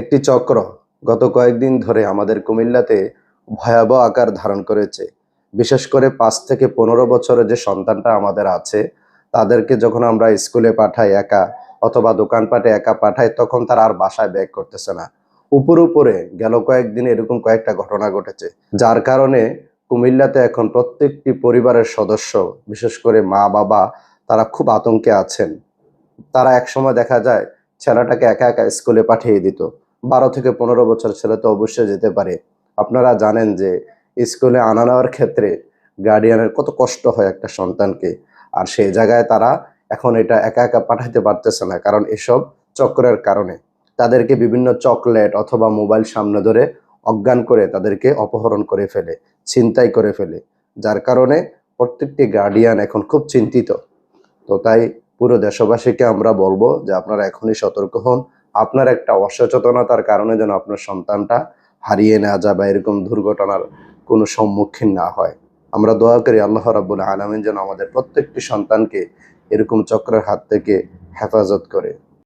একটি চক্র গত কয়েকদিন ধরে আমাদের কুমিল্লাতে ভয়াবহ আকার ধারণ করেছে। বিশেষ করে পাঁচ থেকে পনেরো বছরের যে সন্তানটা আমাদের আছে, তাদেরকে যখন আমরা স্কুলে পাঠাই একা অথবা দোকানপাটে একা পাঠাই, তখন তারা আর বাসায় ব্যাক করতেছে না। উপর উপরে গেল কয়েকদিনে এরকম কয়েকটা ঘটনা ঘটেছে, যার কারণে কুমিল্লাতে এখন প্রত্যেকটি পরিবারের সদস্য, বিশেষ করে মা, বাবা, তারা খুব আতঙ্কে আছেন। তারা একসময় দেখা যায় ছেলেটাকে একা একা স্কুলে পাঠিয়ে দিত। বারো থেকে পনেরো বছর ছেলে তো অবশ্যই যেতে পারে। আপনারা জানেন যে স্কুলে আনা নেওয়ার ক্ষেত্রে গার্ডিয়ানের কত কষ্ট হয় একটা সন্তানকে। আর সেই জায়গায় তারা এখন এটা একা একা পাঠাতে পারতেছে না, কারণ এসব চক্রের কারণে। তাদেরকে বিভিন্ন চকলেট অথবা মোবাইল সামনে ধরে অজ্ঞান করে তাদেরকে অপহরণ করে ফেলে, ছিনতাই করে ফেলে। যার কারণে প্রত্যেকটি গার্ডিয়ান এখন খুব চিন্তিত। তো তাই পুরো দেশবাসীকে আমরা বলব যে আপনারা এখনই সতর্ক হন আপনার একটা অসচেতনতার কারণে যেন আপনার সন্তানটা হারিয়ে না যায় বা এরকম দুর্ঘটনার কোনো সম্মুখীন না হয়। আমরা দোয়া করি আল্লাহ রাবুল আলমিন যেন আমাদের প্রত্যেকটি সন্তানকে এরকম চক্রের হাত থেকে হেফাজত করে।